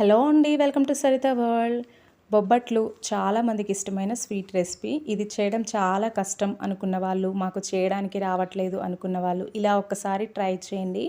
Hello అండి welcome to Saritha world. బొబ్బట్లు చాలా మందికి ఇష్టమైన స్వీట్ రెసిపీ. ఇది చేయడం చాలా కష్టం అనుకున్న వాళ్ళు మాకు చేయడానికి రావట్లేదు అనుకున్న వాళ్ళు ఇలా ఒక్కసారి ట్రై చేయండి.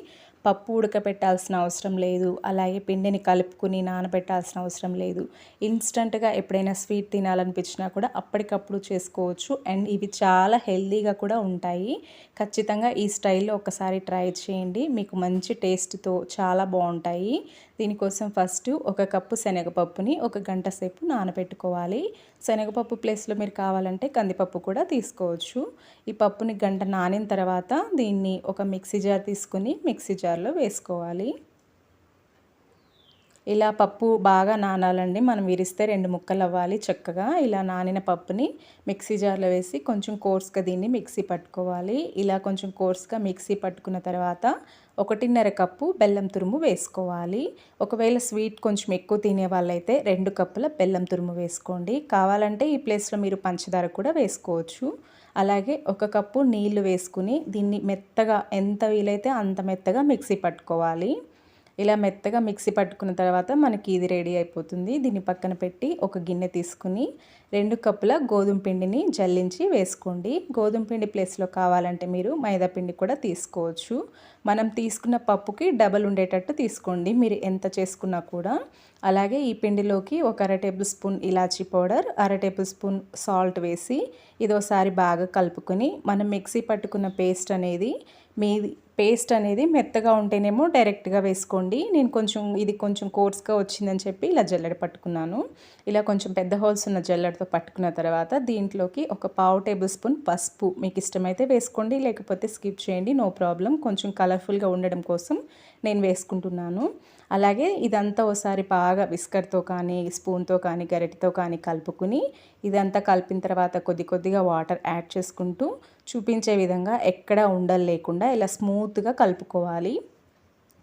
పప్పు ఉడకపెట్టాల్సిన అవసరం లేదు. అలాగే పిండిని కలుపుకుని నానబెట్టాల్సిన అవసరం లేదు. ఇన్స్టంట్గా ఎప్పుడైనా స్వీట్ తినాలనిపించినా కూడా అప్పటికప్పుడు చేసుకోవచ్చు. అండ్ ఇవి చాలా హెల్దీగా కూడా ఉంటాయి. ఖచ్చితంగా ఈ స్టైల్లో ఒకసారి ట్రై చేయండి. మీకు మంచి టేస్ట్తో చాలా బాగుంటాయి. దీనికోసం ఫస్ట్ ఒక కప్పు శనగపప్పుని ఒక గంట సేపు నానబెట్టుకోవాలి. శనగపప్పు ప్లేస్లో మీరు కావాలంటే కందిపప్పు కూడా తీసుకోవచ్చు. ఈ పప్పుని గంట నానిన తర్వాత దీన్ని ఒక మిక్సీ జార్ తీసుకుని మిక్సీ జార్ జార్లో వేసుకోవాలి. ఇలా పప్పు బాగా నానాలండి. మనం విరిస్తే రెండు ముక్కలు అవ్వాలి చక్కగా. ఇలా నానిన పప్పుని మిక్సీ జార్లో వేసి కొంచెం కోర్స్గా దీన్ని మిక్సీ పట్టుకోవాలి. ఇలా కొంచెం కోర్స్గా మిక్సీ పట్టుకున్న తర్వాత ఒకటిన్నర కప్పు బెల్లం తురుము వేసుకోవాలి. ఒకవేళ స్వీట్ కొంచెం ఎక్కువ తినే వాళ్ళైతే రెండు కప్పుల బెల్లం తురుము వేసుకోండి. కావాలంటే ఈ ప్లేస్లో మీరు పంచదార కూడా వేసుకోవచ్చు. అలాగే ఒక కప్పు నీళ్ళు వేసుకుని దీన్ని మెత్తగా ఎంత వీలైతే అంత మెత్తగా మిక్సీ పట్టుకోవాలి. ఇలా మెత్తగా మిక్సీ పట్టుకున్న తర్వాత మనకి ఇది రెడీ అయిపోతుంది. దీన్ని పక్కన పెట్టి ఒక గిన్నె తీసుకుని రెండు కప్పుల గోధుమ పిండిని జల్లించి వేసుకోండి. గోధుమ పిండి ప్లేస్లో కావాలంటే మీరు మైదా పిండి కూడా తీసుకోవచ్చు. మనం తీసుకున్న పప్పుకి డబల్ ఉండేటట్టు తీసుకోండి. మీరు ఎంత చేసుకున్నా కూడా. అలాగే ఈ పిండిలోకి ఒక అర టేబుల్ స్పూన్ ఇలాచీ పౌడర్ అర టేబుల్ స్పూన్ సాల్ట్ వేసి ఇది ఒకసారి బాగా కలుపుకొని మనం మిక్సీ పట్టుకున్న పేస్ట్ అనేది మీ పేస్ట్ అనేది మెత్తగా ఉంటేనేమో డైరెక్ట్గా వేసుకోండి. నేను కొంచెం ఇది కొంచెం కోర్స్గా వచ్చిందని చెప్పి ఇలా జల్లెడ పట్టుకున్నాను. ఇలా కొంచెం పెద్ద హోల్స్ ఉన్న జల్లెడతో పట్టుకున్న తర్వాత దీంట్లోకి ఒక పావు టేబుల్ స్పూన్ పసుపు మీకు ఇష్టమైతే వేసుకోండి లేకపోతే స్కిప్ చేయండి నో ప్రాబ్లం. కొంచెం కలర్ఫుల్గా ఉండడం కోసం నేను వేసుకుంటున్నాను. అలాగే ఇదంతా ఒకసారి బాగా విస్కర్తో కానీ స్పూన్తో కానీ గరిటతో కానీ కలుపుకుని ఇదంతా కలిపిన తర్వాత కొద్ది కొద్దిగా వాటర్ యాడ్ చేసుకుంటూ చూపించే విధంగా ఎక్కడ ఉండలు లేకుండా ఇలా స్మూత్గా కలుపుకోవాలి.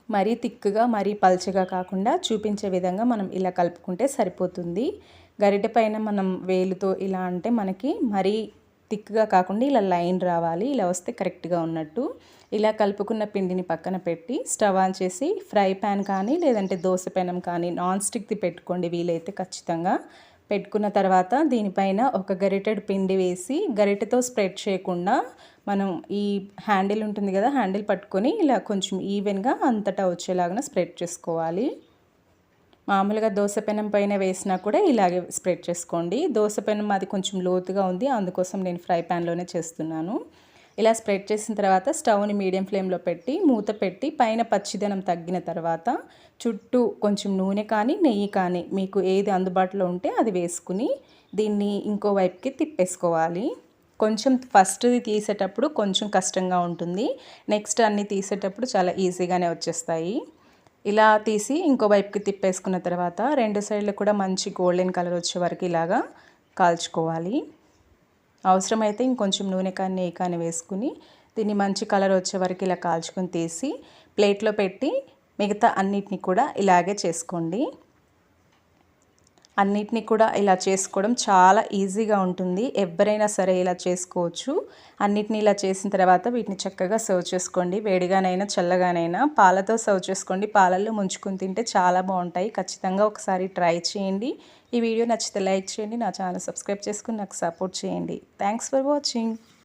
మరీ థిక్గా మరీ పల్చగా కాకుండా చూపించే విధంగా మనం ఇలా కలుపుకుంటే సరిపోతుంది. గరిటె పైన మనం వేలుతో ఇలా అంటే మనకి మరీ థిక్గా కాకుండా ఇలా లైన్ రావాలి. ఇలా వస్తే కరెక్ట్గా ఉన్నట్టు. ఇలా కలుపుకున్న పిండిని పక్కన పెట్టి స్టవ్ ఆన్ చేసి ఫ్రై ప్యాన్ కానీ లేదంటే దోశ పెనం కానీ నాన్ స్టిక్ది పెట్టుకోండి వీలైతే ఖచ్చితంగా. పెట్టుకున్న తర్వాత దీనిపైన ఒక గరిటెడ్ పిండి వేసి గరిటెతో స్ప్రెడ్ చేయకుండా మనం ఈ హ్యాండిల్ ఉంటుంది కదా హ్యాండిల్ పట్టుకొని ఇలా కొంచెం ఈవెన్గా అంతటా వచ్చేలాగా స్ప్రెడ్ చేసుకోవాలి. మామూలుగా దోశ పెనం పైన వేసినా కూడా ఇలాగే స్ప్రెడ్ చేసుకోండి. దోశ పెనం అది కొంచెం లోతుగా ఉంది అందుకోసం నేను ఫ్రై ప్యాన్లోనే చేస్తున్నాను. ఇలా స్ప్రెడ్ చేసిన తర్వాత స్టవ్ని మీడియం ఫ్లేమ్లో పెట్టి మూత పెట్టి పైన పచ్చిదనం తగ్గిన తర్వాత చుట్టూ కొంచెం నూనె కానీ నెయ్యి కానీ మీకు ఏది అందుబాటులో ఉంటే అది వేసుకుని దీన్ని ఇంకో వైపుకి తిప్పేసుకోవాలి. కొంచెం ఫస్ట్ది తీసేటప్పుడు కొంచెం కష్టంగా ఉంటుంది. నెక్స్ట్ అన్నీ తీసేటప్పుడు చాలా ఈజీగానే వచ్చేస్తాయి. ఇలా తీసి ఇంకో వైపుకి తిప్పేసుకున్న తర్వాత రెండు సైడ్లు కూడా మంచి గోల్డెన్ కలర్ వచ్చే వరకు ఇలాగా కాల్చుకోవాలి. అవసరమైతే ఇంకొంచెం నూనె కానీ నెయ్యి కానీ వేసుకుని దీన్ని మంచి కలర్ వచ్చే వరకు ఇలా కాల్చుకొని తీసి ప్లేట్లో పెట్టి మిగతా అన్నిటిని కూడా ఇలాగే చేసుకోండి. అన్నిటినీ కూడా ఇలా చేసుకోవడం చాలా ఈజీగా ఉంటుంది. ఎవరైనా సరే ఇలా చేసుకోవచ్చు. అన్నిటిని ఇలా చేసిన తర్వాత వీటిని చక్కగా సర్వ్ చేసుకోండి. వేడిగానైనా చల్లగానైనా పాలతో సర్వ్ చేసుకోండి. పాలల్లో ముంచుకుని తింటే చాలా బాగుంటాయి. ఖచ్చితంగా ఒకసారి ట్రై చేయండి. ఈ వీడియో నచ్చితే లైక్ చేయండి. నా ఛానల్ సబ్స్క్రైబ్ చేసుకుని నాకు సపోర్ట్ చేయండి. Thanks for watching.